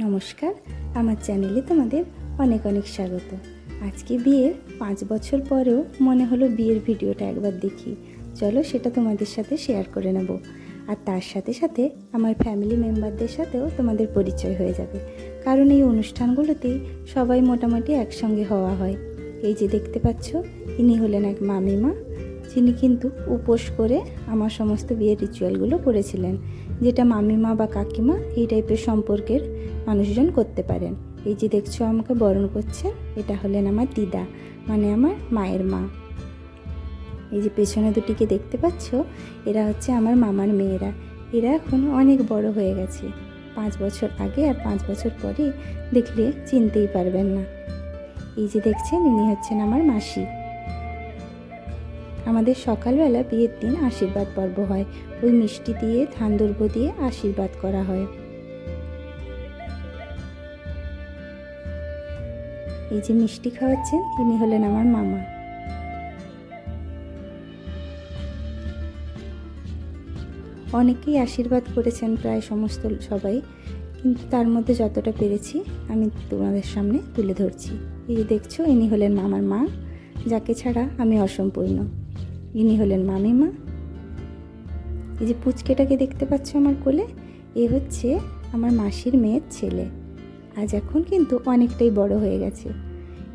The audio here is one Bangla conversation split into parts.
নমস্কার, আমার চ্যানেলে তোমাদের অনেক অনেক স্বাগত। আজকে বিয়ের পাঁচ বছর পরেও মনে হলো বিয়ের ভিডিওটা একবার দেখি। চলো সেটা তোমাদের সাথে শেয়ার করে নেব। আর তার সাথে সাথে আমার ফ্যামিলি মেম্বারদের সাথেও তোমাদের পরিচয় হয়ে যাবে। কারণ এই অনুষ্ঠানগুলোতেই সবাই মোটামুটি একসঙ্গে হওয়া হয়। এই যে দেখতে পাচ্ছ, ইনি হলেন এক মামিমা যিনি কিন্তু উপোস করে আমার সমস্ত বিয়ের রিচুয়ালগুলো করেছিলেন, যেটা মামিমা বা কাকিমা এই টাইপের সম্পর্কের মানুষজন করতে পারেন। এই যে দেখছ আমাকে বরণ করছে, এটা হলেন আমার দিদা মানে আমার মায়ের মা। এই যে পেছনে দুটিকে দেখতে পাচ্ছ, এরা হচ্ছে আমার মামার মেয়েরা। এরা এখন অনেক বড় হয়ে গেছে। পাঁচ বছর আগে আর পাঁচ বছর পরে দেখলে চিনতেই পারবেন না। এই যে দেখছেন, ইনি হচ্ছেন আমার মাসি। আমাদের সকালবেলা বিয়ের দিন আশীর্বাদ পর্ব হয়। ওই মিষ্টি দিয়ে, ধান দিয়ে আশীর্বাদ করা হয়। এই যে মিষ্টি খাওয়াচ্ছেন, তিনি হলেন আমার মামা। অনেকেই আশীর্বাদ করেছেন প্রায় সমস্ত সবাই, কিন্তু তার মধ্যে যতটা পেরেছি আমি তোমাদের সামনে তুলে ধরছি। এই যে দেখছ, ইনি হলেন মামার মা, যাকে ছাড়া আমি অসম্পূর্ণ। ইনি হলেন মামিমা। এই যে পুচকেটাকে দেখতে পাচ্ছ আমার কোলে, এ হচ্ছে আমার মাসির মেয়ের ছেলে। আজ এখন কিন্তু অনেকটাই বড় হয়ে গেছে।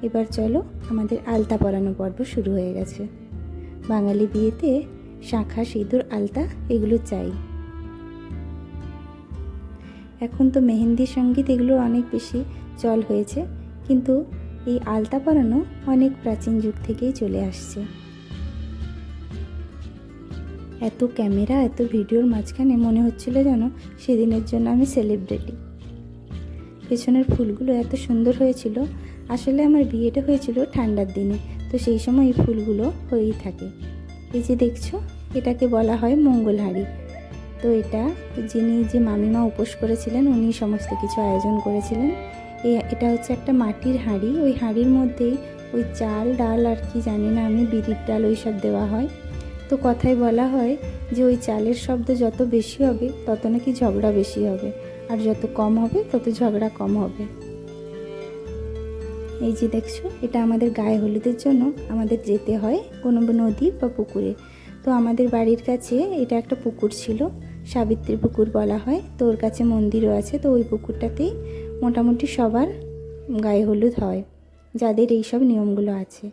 এবার চলো আমাদের আলতা পরানো পর্ব শুরু হয়ে গেছে। বাঙালি বিয়েতে শাঁখা, সিঁদুর, আলতা, এগুলো চাই। এখন তো মেহেন্দি সংগীত এগুলো অনেক বেশি চল হয়েছে, কিন্তু এই আলতা পরানো অনেক প্রাচীন যুগ থেকেই চলে আসছে। এত ক্যামেরা, এত ভিডিওর মাঝখানে মনে হচ্ছিল যেন সেদিনের জন্য আমি সেলিব্রিটি পেছনের ফুলগুলো এত সুন্দর হয়েছিল। আসলে আমার বিয়েটা হয়েছিল ঠান্ডার দিনে, তো সেই সময় এই ফুলগুলো হয়েই থাকে। এই যে দেখছ, এটাকে বলা হয় মঙ্গলহারি। তো এটা যিনি যে মামিমা উপোস করেছিলেন, উনি সমস্ত কিছু আয়োজন করেছিলেন। এটা হচ্ছে একটা মাটির হাঁড়ি। ওই হাঁড়ির মধ্যেই ওই চাল, ডাল আর কি জানি না আমি, বিড়ির ডাল ওই সব দেওয়া হয়। তো কথায় বলা হয় যে ওই চালের শব্দ যত বেশি হবে, তত নাকি ঝগড়া বেশি হবে। আর যত কম হবে, তত ঝগড়া কম হবে। এই যে দেখছ, এটা আমাদের গায়ে হলুদের জন্য আমাদের যেতে হয় কোনো নদী বা পুকুরে। তো আমাদের বাড়ির কাছে এটা একটা পুকুর ছিল, সাবিত্রী পুকুর বলা হয়। তো ওর কাছে মন্দিরও আছে, তো ওই পুকুরটাতেই মোটামুটি সবার গায়ে হলুদ হয়, যাদের এই সব নিয়মগুলো আছে।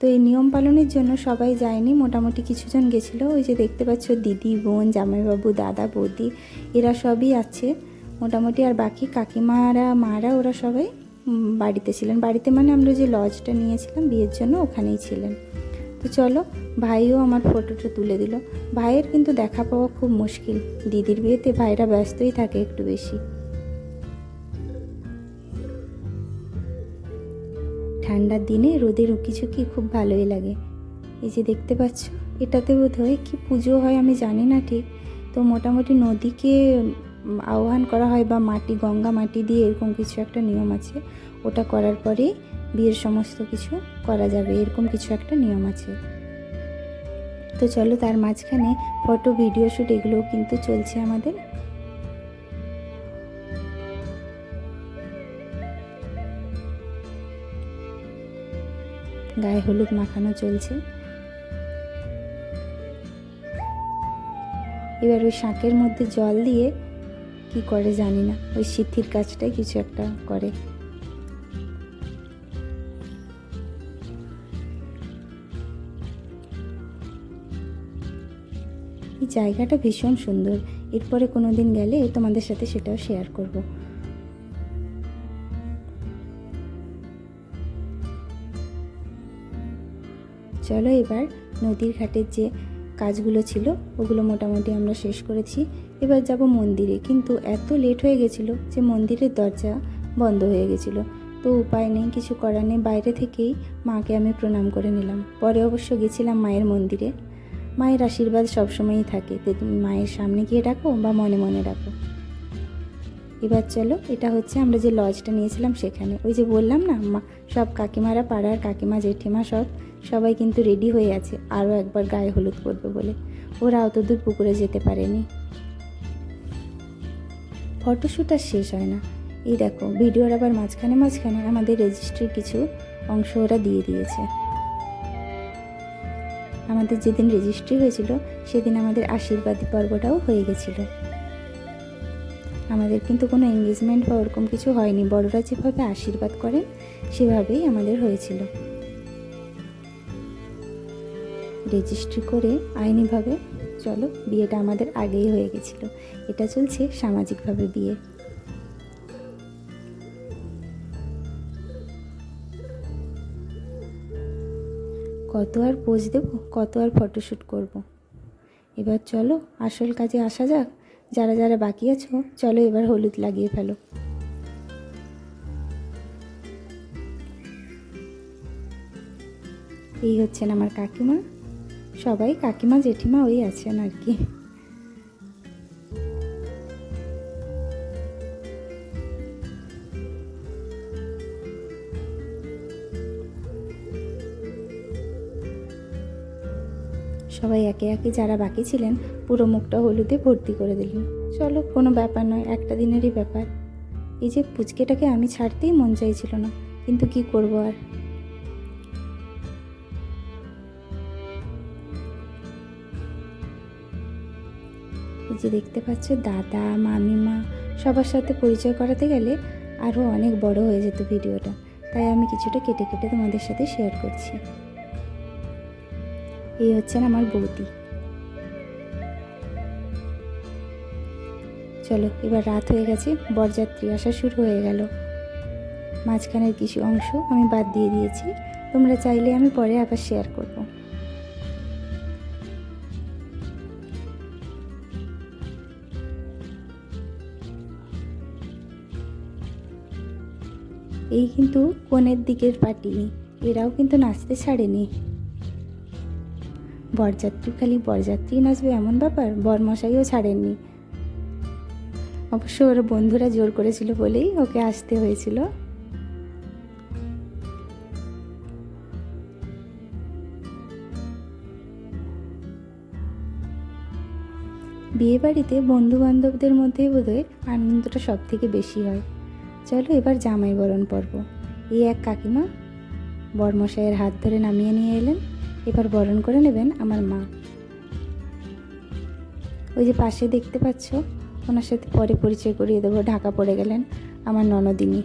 তো এই নিয়ম পালনের জন্য সবাই যায়নি। মোটামুটি কিছুজন গেছিল। ওই যে দেখতে পাচ্ছ দিদি, বোন, জামাইবাবু, দাদা, বৌদি, এরা সবই আছে। মোটামুটি আর বাকি কাকিমারা, মারা ওরা সবাই বাড়িতে ছিলেন। বাড়িতে মানে আমরা যে লজটা নিয়েছিলাম, বিয়ের জন্য ওখানেই ছিলেন। তো চলো, ভাইও আমার ফটোটা তুলে দিল। ভাইয়ের কিন্তু দেখা পাওয়া খুব মুশকিল। দিদির বিয়েতে ভাইরা ব্যস্তই থাকে একটু বেশি। ঠান্ডার দিনে রোদের উকিঝুঁকি খুব ভালোই লাগে। এই যে দেখতে পাচ্ছ, এটাতে বোধ হয় কি পুজো হয় আমি জানি না ঠিক। তো মোটামুটি নদীকে আহ্বান করা হয় বা মাটি, গঙ্গা মাটি দিয়ে এরকম কিছু একটা নিয়ম আছে। ওটা করার পরেই বিয়ের সমস্ত কিছু করা যাবে, এরকম কিছু একটা নিয়ম আছে। তো চলো তার মাঝখানে ফটো ভিডিও শ্যুট এগুলোও কিন্তু চলছে আমাদের। গায়ে হলুদ মাখানো চলছে। এবার ওই শাঁকের মধ্যে জল দিয়ে কি করে জানি না, ওই সিদ্ধির কাজটাই কিছু একটা করে। এই জায়গাটা ভীষণ সুন্দর। এরপরে কোনো দিন গেলে তোমাদের সাথে সেটাও শেয়ার করব। চলো এবার নদীর ঘাটের যে কাজগুলো ছিল, ওগুলো মোটামুটি আমরা শেষ করেছি। এবার যাব মন্দিরে, কিন্তু এত লেট হয়ে গেছিল যে মন্দিরের দরজা বন্ধ হয়ে গেছিল। তো উপায় নেই, কিছু করার নেই। বাইরে থেকেই মাকে আমি প্রণাম করে নিলাম। পরে অবশ্য গেছিলাম মায়ের মন্দিরে। মায়ের আশীর্বাদ সবসময়ই থাকে। মায়ের সামনে গিয়ে ডাকো বা মনে মনে ডাকো। এবার চলো, এটা হচ্ছে আমরা যে লজটা নিয়েছিলাম সেখানে। ওই যে বললাম না, মা, সব কাকিমারা, পাড়ার কাকিমা, জেঠিমা সব, সবাই কিন্তু রেডি হয়ে আছে, আরও একবার গায়ে হলুদ করবে বলে। ওরা অত দূর পুকুরে যেতে পারেনি। ফটোশ্যুট আর শেষ হয় না। এই দেখো, ভিডিওর আবার মাঝখানে মাঝখানে আমাদের রেজিস্ট্রির কিছু অংশ ওরা দিয়ে দিয়েছে। আমাদের যেদিন রেজিস্ট্রি হয়েছিল, সেদিন আমাদের আশীর্বাদী পর্বটাও হয়ে গেছিল। আমাদের কিন্তু কোনো এঙ্গেজমেন্ট বা ওরকম কিছু হয়নি। বড়রা যেভাবে আশীর্বাদ করেন সেভাবেই আমাদের হয়েছিল। রেজিস্ট্রি করে আইনিভাবে, চলো, বিয়েটা আমাদের আগেই হয়ে গেছিল। এটা চলছে সামাজিকভাবে বিয়ে। কত আর পোজ দেবো, কত আর ফটোশ্যুট করব। এবার চলো আসল কাজে আসা যাক। যারা যারা বাকি আছো, চলো এবার হলুদ লাগিয়ে ফেলো। এই হচ্ছেন আমার কাকিমা। সবাই কাকিমা, জেঠিমা ওই আছেন আর কি। সবাই একে একে যারা বাকি ছিলেন, পুরো মুখটা হলুদে ভর্তি করে দিলেন। চলো, কোনো ব্যাপার নয়, একটা দিনেরই ব্যাপার। এই যে পুচকেটাকে আমি ছাড়তেই মন চাইছিল না, কিন্তু কি করব আর? এই যে দেখতে পাচ্ছ, দাদা, মামিমা, সবার সাথে পরিচয় করাতে গেলে আরও অনেক বড় হয়ে যেত ভিডিওটা। তাই আমি কিছুটা কেটে কেটে তোমাদের সাথে শেয়ার করছি। এই হচ্ছেন আমার বৌদি। চলো, এবার রাত হয়ে গেছে, বরযাত্রী আসা শুরু হয়ে গেল। মাঝখানের কিছু অংশ আমি বাদ দিয়ে দিয়েছি, তোমরা চাইলে আমি পরে আবার শেয়ার করব। এই কিন্তু কোণের দিকের পার্টি এরাও কিন্তু নাচতে ছাড়েনি। বরযাত্রী, খালি বরযাত্রী নাচবে এমন ব্যাপার? বরমশাইও ছাড়েননি। অবশ্য ওর বন্ধুরা জোর করেছিল বলেই ওকে আসতে হয়েছিল। বিয়ে বাড়িতে বন্ধু বান্ধবদের মধ্যেই বোধহয় আনন্দটা সব থেকে বেশি হয়। চলো এবার জামাই বরণ পর্ব। এই এক কাকিমা বরমশাইয়ের হাত ধরে নামিয়ে নিয়ে এলেন। এবার বরণ করে নেবেন আমার মা। ওই যে পাশে দেখতে পাচ্ছ, ওনার সাথে পরে পরিচয় করিয়ে দেবো, ঢাকা পড়ে গেলেন আমার ননদিনী।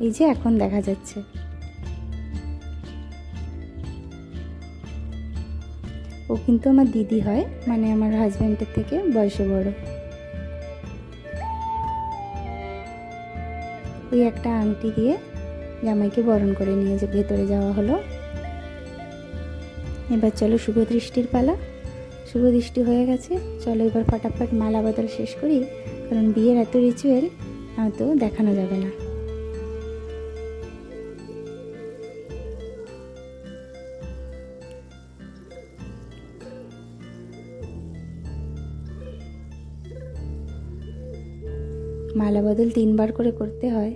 এই যে এখন দেখা যাচ্ছে। ও কিন্তু আমার দিদি হয় মানে আমার হাজব্যান্ডের থেকে বয়সে বড়। ওই একটা আংটি দিয়ে জামাইকে বরণ করে নিয়ে যে ভেতরে যাওয়া হলো এবার চলো শুভ দৃষ্টির পালা। শুভ দৃষ্টি হয়ে গেছে। চলো এবার ফটাফট মালা বদল শেষ করি, কারণ বিয়ের এত রিচুয়াল তো দেখানো যাবে না। মালা বদল তিনবার করে করতে হয়।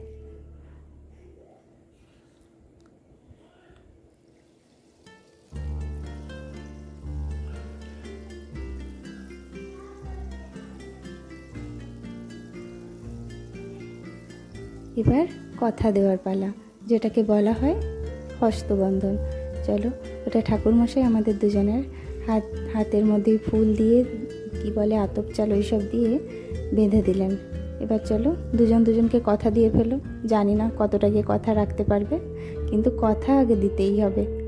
এবার কথা দেওয়ার পালা, যেটাকে বলা হয় হস্তবন্ধন। চলো, ওটা ঠাকুরমশাই আমাদের দুজনের হাত, হাতের মধ্যে ফুল দিয়ে, কি বলে, আতপ চাল ওইসব দিয়ে বেঁধে দিলেন। এবার চলো, দুজন দুজনকে কথা দিয়ে ফেলো। জানি না কতটা গিয়ে কথা রাখতে পারবে, কিন্তু কথা আগে দিতেই হবে।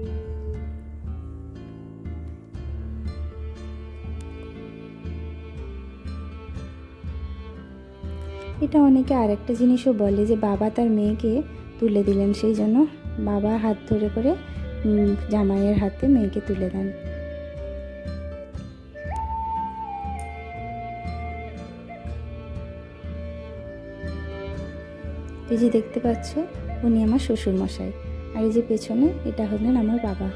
এটা অনেকে আরেকটা জিনিসও বলে যে বাবা তার মেয়েকে তুলে দিলেন সেই জন্য। বাবা হাত ধরে করে জামাইয়ের হাতে মেয়েকে তুলে দেন। এই যে দেখতে পাচ্ছ, উনি আমার শ্বশুর মশাই আর এই যে পেছনে, এটা হলেন আমার বাবা।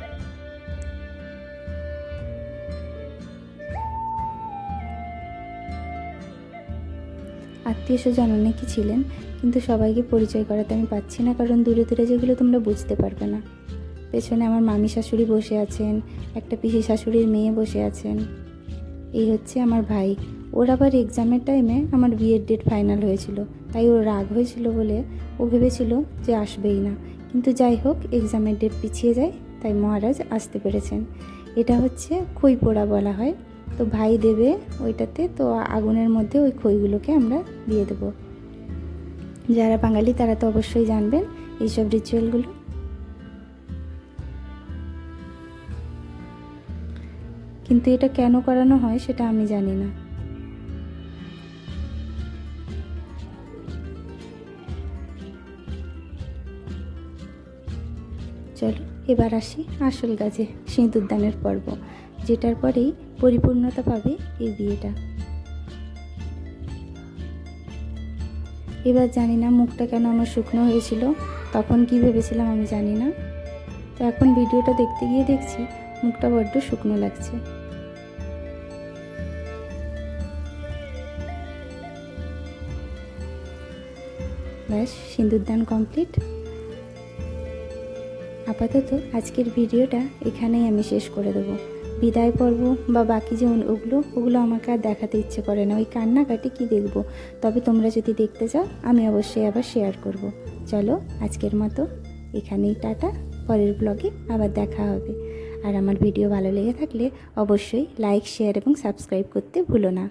স্বজন অনেকই ছিলেন? কিন্তু সবাইকে পরিচয় করাতে আমি পাচ্ছি না, কারণ দূরে দূরে যেগুলো তোমরা বুঝতে পারবে না। পেছনে আমার মামি শাশুড়ি বসে আছেন, একটা পিসি শাশুড়ির মেয়ে বসে আছেন। এই হচ্ছে আমার ভাই। ওর আবার এক্সামের টাইমে আমার বিয়ের ডেট ফাইনাল হয়েছিল, তাই ওর রাগ হয়েছিল বলে ও ভেবেছিল যে আসবেই না। কিন্তু যাই হোক, এক্সামের ডেট পিছিয়ে যায়, তাই মহারাজ আসতে পেরেছেন। এটা হচ্ছে খই পোড়া বলা হয়। তো ভাই দেবে ওইটাতে, তো আগুনের মধ্যে ওই খইগুলোকে আমরা দিয়ে দেবো। যারা বাঙালি তারা তো অবশ্যই জানবেন এইসব রিচুয়ালগুলো কিন্তু এটা কেন করানো হয় সেটা আমি জানি না। চলো, এবার আসি আসল গাছে সিঁদুরদানের পর্ব। যেটার পরেই পরিপূর্ণতা পাবে এই বিয়েটা। এবার জানি না মুখটা কেন আমার শুকনো হয়েছিল, তখন কি ভেবেছিলাম আমি জানি না। তো এখন ভিডিওটা দেখতে গিয়ে দেখছি মুখটা বড্ড শুকনো লাগছে। ব্যাস সিঁদুরদান কমপ্লিট। আপাতত আজকের ভিডিওটা এখানেই আমি শেষ করে দেবো। বিদায় পর্ব বা বাকি যে ওগুলো ওগুলো আমাকে আর দেখাতে ইচ্ছে করে না। ওই কান্নাকাটি কি দেখব? তবে তোমরা যদি দেখতে চাও, আমি অবশ্যই আবার শেয়ার করব। চলো, আজকের মতো এখানেই টাটা। পরের ব্লগে আবার দেখা হবে। আর আমার ভিডিও ভালো লেগে থাকলে অবশ্যই লাইক শেয়ার এবং সাবস্ক্রাইব করতে ভুলো না।